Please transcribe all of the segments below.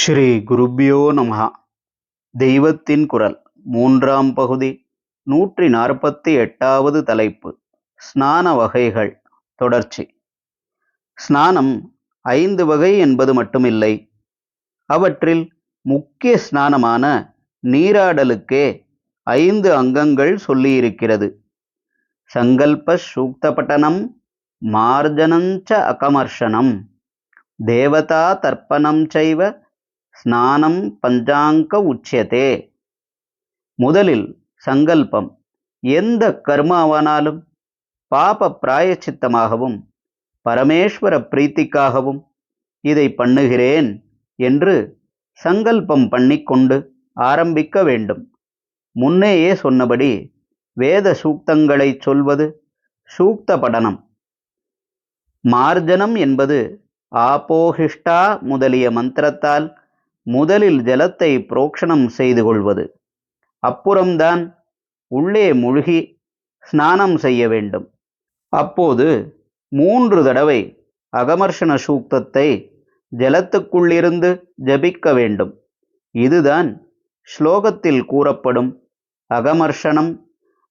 ஸ்ரீ குருப்யோ நமஹா. தெய்வத்தின் குரல் மூன்றாம் பகுதி நூற்றி நாற்பத்தி எட்டாவது தலைப்பு ஸ்நான வகைகள் தொடர்ச்சி. ஸ்நானம் ஐந்து வகை என்பது மட்டுமில்லை. அவற்றில் முக்கிய ஸ்நானமான நீராடலுக்கே ஐந்து அங்கங்கள் சொல்லியிருக்கிறது. சங்கல்ப சூக்தபட்டனம் மார்ஜனஞ்ச அகமர்ஷனம் தேவதா தர்ப்பணம் செய்வ ஸ்நானம் பஞ்சாங்க உச்சியதே. முதலில் சங்கல்பம். எந்த கர்மாவானாலும் பாப பிராயச்சித்தமாகவும் பரமேஸ்வர பிரீத்திக்காகவும் இதை பண்ணுகிறேன் என்று சங்கல்பம் பண்ணிக்கொண்டு ஆரம்பிக்க வேண்டும். முன்னேயே சொன்னபடி வேத சூக்தங்களை சொல்வது சூக்த படனம். மார்ஜனம் என்பது ஆபோஹிஷ்டா முதலிய மந்திரத்தால் முதலில் ஜலத்தை புரோக்ஷணம் செய்து கொள்வது. அப்புறம்தான் உள்ளே முழுகி ஸ்நானம் செய்ய வேண்டும். அப்போது மூன்று தடவை அகமர்ஷண சூக்தத்தை ஜலத்துக்குள்ளிருந்து ஜபிக்க வேண்டும். இதுதான் ஸ்லோகத்தில் கூறப்படும் அகமர்ஷணம்.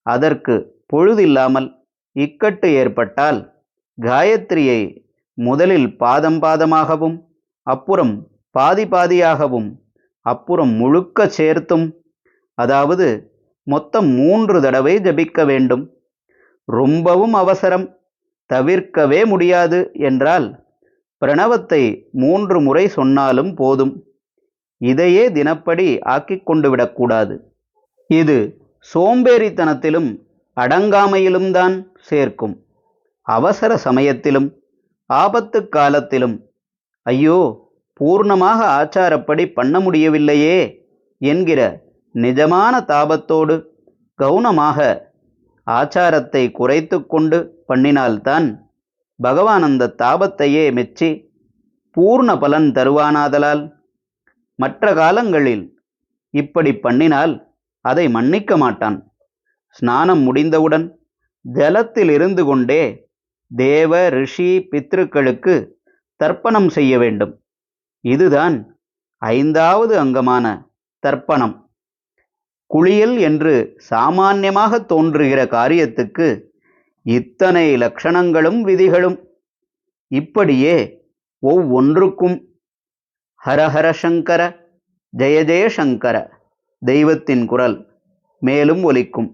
அதற்கு பொழுதில்லாமல் இக்கட்டு ஏற்பட்டால் காயத்ரியை முதலில் பாதம் பாதமாகவும் அப்புறம் பாதி பாதியாகவும் அப்புறம் முழுக்க சேர்த்தும் அதாவது மொத்தம் மூன்று தடவை ஜபிக்க வேண்டும். ரொம்பவும் அவசரம் தவிர்க்கவே முடியாது என்றால் பிரணவத்தை மூன்று முறை சொன்னாலும் போதும். இதையே தினப்படி ஆக்கிக் கொண்டு விடக்கூடாது. இது சோம்பேறித்தனத்திலும் அடங்காமையிலும் தான் சேர்க்கும். அவசர சமயத்திலும் ஆபத்து காலத்திலும். ஐயோ பூர்ணமாக ஆச்சாரப்படி பண்ண முடியவில்லையே என்கிற நிஜமான தாபத்தோடு கவுனமாக ஆச்சாரத்தை குறைத்து கொண்டு பண்ணினால்தான் பகவான் அந்த தாபத்தையே மெச்சி பூர்ண பலன் தருவானாதலால். மற்ற காலங்களில் இப்படி பண்ணினால் அதை மன்னிக்க மாட்டான். ஸ்நானம் முடிந்தவுடன் ஜலத்தில் இருந்து கொண்டே தேவ ரிஷி பித்ருக்களுக்கு தர்ப்பணம் செய்ய வேண்டும். இதுதான் ஐந்தாவது அங்கமான தர்ப்பணம். குளியல் என்று சாமான்யமாக தோன்றுகிற காரியத்துக்கு இத்தனை லட்சணங்களும் விதிகளும். இப்படியே ஒவ்வொன்றுக்கும் ஹரஹர சங்கர ஜெய ஜெயசங்கர தெய்வத்தின் குரல் மேலும் ஒலிக்கும்.